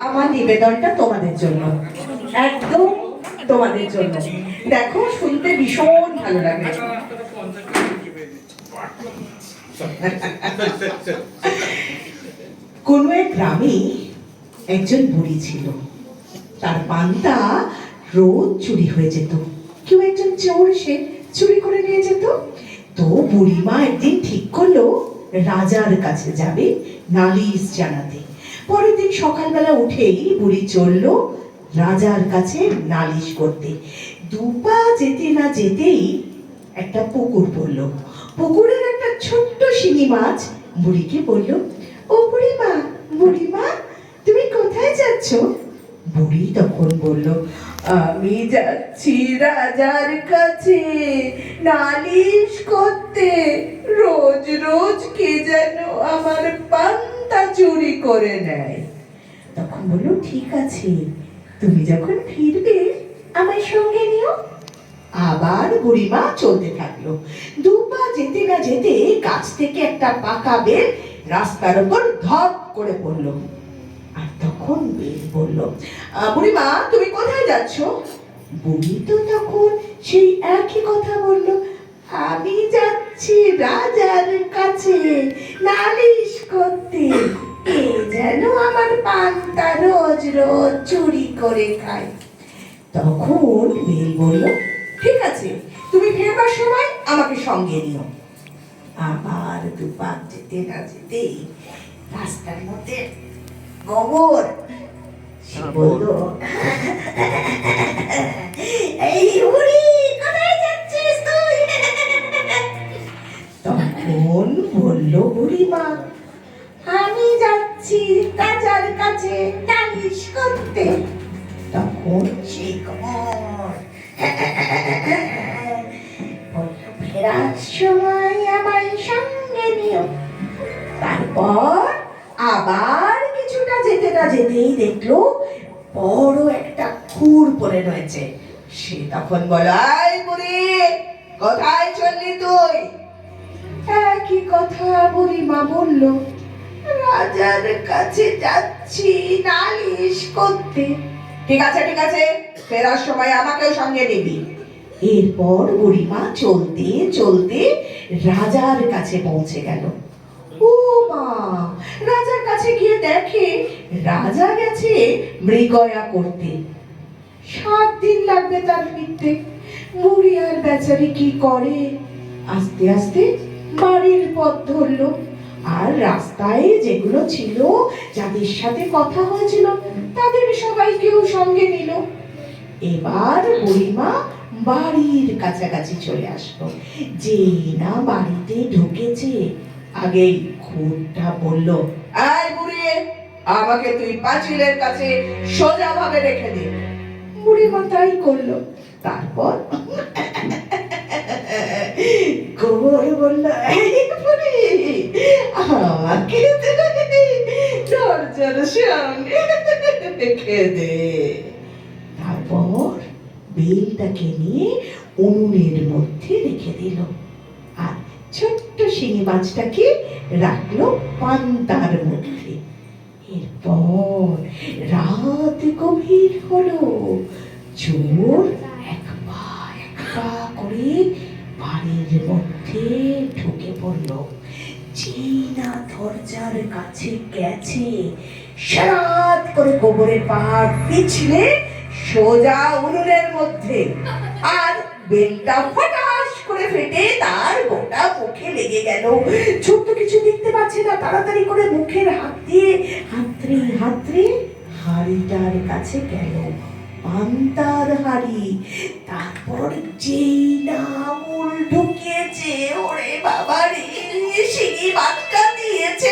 আমার নিবেদনটা তোমাদের জন্য। একদম তোমাদের জন্য। দেখো, শুনতে ভীষণ ভালো লাগে। কোনো এক গ্রামে একজন বুড়ি ছিল। তার পান্তা রোজ চুরি হয়ে যেত। কেউ একজন চোর সে চুরি করে নিয়ে যেত। তো বুড়িমা একদিন ঠিক করল, রাজার কাছে যাবে নালিশ জানাতে। পরের দিন সকালবেলা উঠেই বুড়ি চলল রাজার কাছে নালিশ করতে। দুপা যেতে না যেতেই একটা পুকুর পড়ল। পুকুরের একটা ছোট্ট শিঙি মাছ বুড়িকে বলল, ও বুড়িমা বুড়িমা, তুমি কোথায় যাচ্ছ? বুড়ি তখন বলল, আমি যাচ্ছি রাজার কাছে নালিশ করতে। রোজ রোজ কে যেন আমার পান্তা চুরি করে নেয়। তখন বলল, ঠিক আছে, তুমি যখন ফিরবে আমার সঙ্গে নিও। আবার বুড়িমা চলতে থাকল। দুপা যেতে না যেতে গাছ থেকে একটা পাকা বেল রাস্তার উপর ধপ করে পড়ল। আর তখন বেল বলল বুড়িমা, তুমি কোথায় যাচ্ছ? বুড়ি তো তখন সেই একই কথা বলল, আমি যাচ্ছি রাজার কাছে, নালিশ চুরি করে খায়। তখন বেল বলল, ঠিক আছে, তুমি ফেরবার সময় আমাকে সঙ্গে নিও। আবার দুপাক যেতে না যেতেই রাস্তার মধ্যে গোবর সে বলল কাছে নালিশ করতে। তখন কমর ফেরার সময় আমায় সঙ্গে নিও। তারপর আবার কিছুটা যেতে না যেতেই দেখল বড় একটা খুর পড়ে রয়েছে। সে তখন বলো আই বুড়ি, কোথায় চললি তুই? একই কথা বুড়িমা বলল রাজার কাছে যাচ্ছি, নালিশ করতে। ঠিক আছে ঠিক আছে, ফেরার সময় আমাকেও সঙ্গে নিবি। এরপর বুড়িমা চলতে চলতে রাজার কাছে পৌঁছে গেল। ও মা, রাজার কাছে গিয়ে দেখে রাজা গেছে মৃগয়া করতে। সাত দিন লাগবে তার ফিরতে বুড়ি আর বেচারি কি করে? আস্তে আস্তে বাড়ির পথ ধরলো। আর রাস্তায় যেগুলো ছিল, যাদের সাথে কথা হয়েছিল, তাদের সবাইকেও সঙ্গে নিল। এবার বুড়িমা বাড়ির কাছাকাছি চলে আসলো। যে না বাড়িতে ঢুকেছে, আগেই খুঁটটা বলল আয় বুড়ি, আমাকে তুই পাঁচিলের কাছে সোজা ভাবে রেখে দে। বুড়িমা তাই করল। তারপর গোবর বলল "এই বুড়ি আমাকে তুই দরজার সামনে তারপর বেলটাকে নিয়ে উনুনের মধ্যে রেখে দিল। আর ছোট্ট শিঙি মাছটাকে রাখল পান্তার মধ্যে। এরপর রাত গভীর হলো। চোর এক পা, এক করে বাড়ির মধ্যে ঢুকে পড়ল। যেই না দরজার কাছে গেছে। সারাত করে গোবরের পাহাড় পিছলে সোজা উনুনের মধ্যে। আর বেলটা ফটাস করে ফেটে তার গোটা মুখে লেগে গেল। ছোট্ট কিছু দেখতে পাচ্ছে না, তাড়াতাড়ি করে মুখের হাত দিয়ে হাতড়ে হাতড়ে হাড়িটার কাছে গেল। পান্তার হাড়ি। তারপর যেই না ঢুকিয়েছে, ওরে বাবা বাচ্চা দিয়েছে।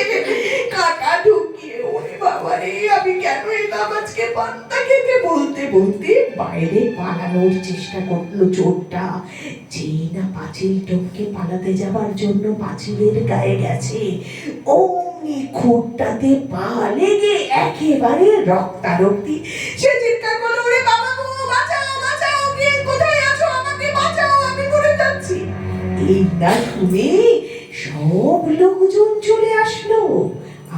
ঢুকিয়ে, ওরে বাবা রে, আমি কেন এলাম আজকে পান্তা খেতে বলতে বলতে বাইরে পালানোর চেষ্টা করল চোরটা। যেই না পাঁচিল টপকে পালাতে যাবার জন্য পাঁচিলের গায়ে গেছে, অমনি খুঁটটাতে পা লেগে একেবারে রক্তারক্তি। সে চিৎকার করল, ওরে বাবা কোথায় আছো? আমাকে বাঁচাও, আমি যাচ্ছি। এই না শুনে সব লোকজন চলে আসলো।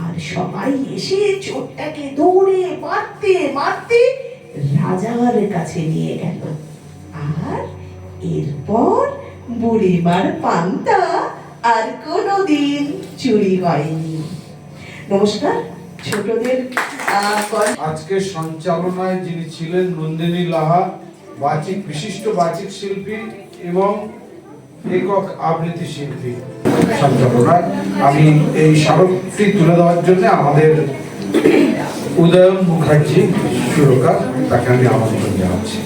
আর সবাই এসে চোরটাকে দৌড়ে মারতে মারতে রাজার কাছে নিয়ে গেল। আর এরপর বুড়িমার পান্তা আর কোনোদিন চুরি হয়নি। নমস্কার, ছোটদের আজকে সঞ্চালনায় যিনি ছিলেন নন্দিনী লাহা, বাচিক, বিশিষ্ট বাচিক শিল্পী এবং একক আবৃত্তি শিল্পী। সঞ্চালনায় আমি এই স্মারকটি তুলে দেওয়ার জন্য আমাদের উদয়ন মুখার্জি সুরকার, তাকে আমি আমন্ত্রণ জানাচ্ছি.